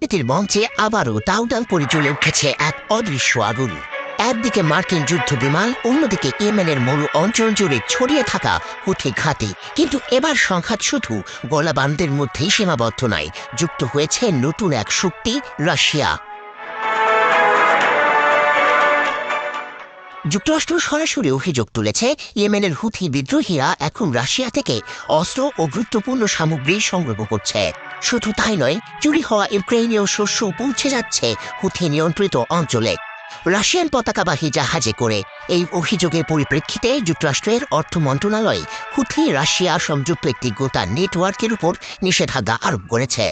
এটির মঞ্চে আবারও টাউটাল করে জ্বলে উঠেছে এক অদৃশ্য আগুন। একদিকে মার্কিন যুদ্ধ বিমান অন্যদিকে ইয়েমেনের মরু অঞ্চল জুড়ে ছড়িয়ে থাকা হুথি ঘাঁটি। কিন্তু এবার সংঘাত শুধু গোলাবানদের মধ্যেই সীমাবদ্ধ নয়, যুক্ত হয়েছে নতুন এক শক্তি, রাশিয়া। যুক্তরাষ্ট্র সরাসরি অভিযোগ তুলেছে, ইয়েমেনের হুথি বিদ্রোহীরা এখন রাশিয়া থেকে অস্ত্র ও গুরুত্বপূর্ণ সামগ্রী সংগ্রহ করছে। শুধু তাই নয়, চুরি হওয়া ইউক্রেনীয় শস্য পৌঁছে যাচ্ছে হুথি নিয়ন্ত্রিত অঞ্চলে। রাশিয়ান পতাকাবাহী জাহাজে করে এই অভিযোগের পরিপ্রেক্ষিতে যুক্তরাষ্ট্রের অর্থ মন্ত্রণালয় হুথি রাশিয়া সংযুক্ত একটি গোটা নেটওয়ার্কের উপর নিষেধাজ্ঞা আরোপ করেছে।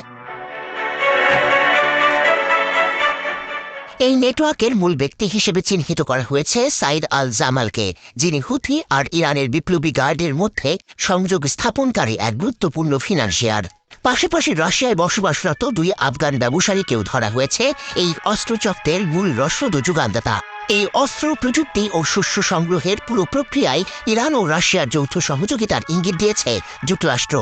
এই নেটওয়ার্কের মূল ব্যক্তি হিসেবে চিহ্নিত করা হয়েছে সাইদ আল জামালকে, যিনি হুথি আর ইরানের বিপ্লবী গার্ডের মধ্যে সংযোগ স্থাপনকারী এক গুরুত্বপূর্ণ ফিনান্সিয়ার। পাশাপাশি রাশিয়ায় বসবাসরত দুই আফগান ব্যবসায়ীকেও ধরা হয়েছে এই অস্ত্রচক্রের মূল রসদ যোগানদাতা এই অস্ত্র প্রযুক্তি ও শস্য সংগ্রহের পুরো প্রক্রিয়ায় ইরান ও রাশিয়ার যৌথ সহযোগিতার ইঙ্গিত দিয়েছে যুক্তরাষ্ট্র।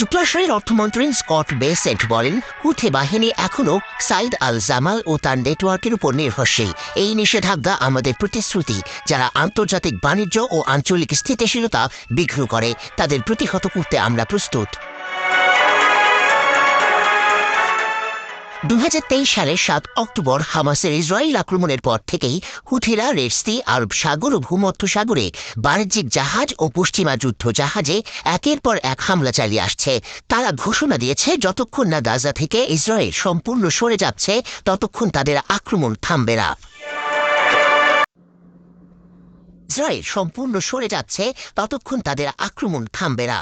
যুক্তরাষ্ট্রের অর্থমন্ত্রী স্কট বেসেন্ট বলেন, হুথি বাহিনী এখনও সাইদ আল জামাল ও তার নেটওয়ার্কের উপর নির্ভরশীল। এই নিষেধাজ্ঞা আমাদের প্রতিশ্রুতি, যারা আন্তর্জাতিক বাণিজ্য ও আঞ্চলিক স্থিতিশীলতা বিঘ্ন করে, তাদের প্রতিহত করতে আমরা প্রস্তুত। দু হাজার তেইশ সালের সাত অক্টোবর হামাসের ইসরায়েল আক্রমণের পর থেকেই হুথিরা রেডসি আরব সাগর ও ভূমধ্য সাগরে বাণিজ্যিক জাহাজ ও পশ্চিমা যুদ্ধ জাহাজে একের পর এক হামলা চালিয়ে আসছে। তারা ঘোষণা দিয়েছে, যতক্ষণ না গাজা থেকে ইসরায়েল সম্পূর্ণ সরে যাচ্ছে, ততক্ষণ তাদের আক্রমণ থামবে না। ইসরায়েল সম্পূর্ণ সরে যাচ্ছে, ততক্ষণ তাদের আক্রমণ থামবে না।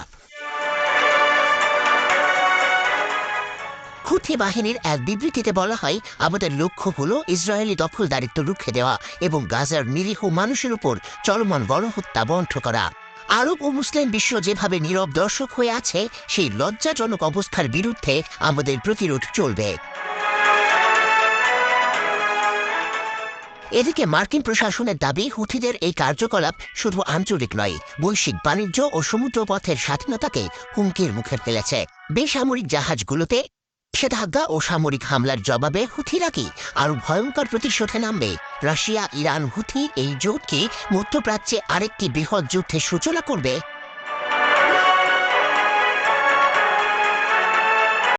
হুথি বাহিনীর এক বিবৃতিতে বলা হয়, আমাদের লক্ষ্য হল ইসরায়েলি দখলদারিত্ব রুখে দেওয়া এবং গাজার নিরীহ মানুষের উপর চলমান গণহত্যা বন্ধ করা। আরব ও মুসলিম বিশ্ব যেভাবে নীরব দর্শক হয়ে আছে, সেই লজ্জাজনক অবস্থার বিরুদ্ধে আমাদের প্রতিরোধ চলবে। এদিকে মার্কিন প্রশাসনের দাবি, হুথিদের এই কার্যকলাপ শুধু আঞ্চলিক নয়, বৈশ্বিক বাণিজ্য ও সমুদ্র পথের স্বাধীনতাকে হুমকির মুখে ফেলেছে। বেসামরিক জাহাজগুলোতে নিষেধাজ্ঞা ও সামরিক হামলার জবাবে হুথিরা কি আরও ভয়ঙ্কর প্রতিশোধে নামবে। রাশিয়া, ইরান, হুথি এই জোটকে মধ্যপ্রাচ্যে আরেকটি বৃহৎ যুদ্ধের সূচনা করবে।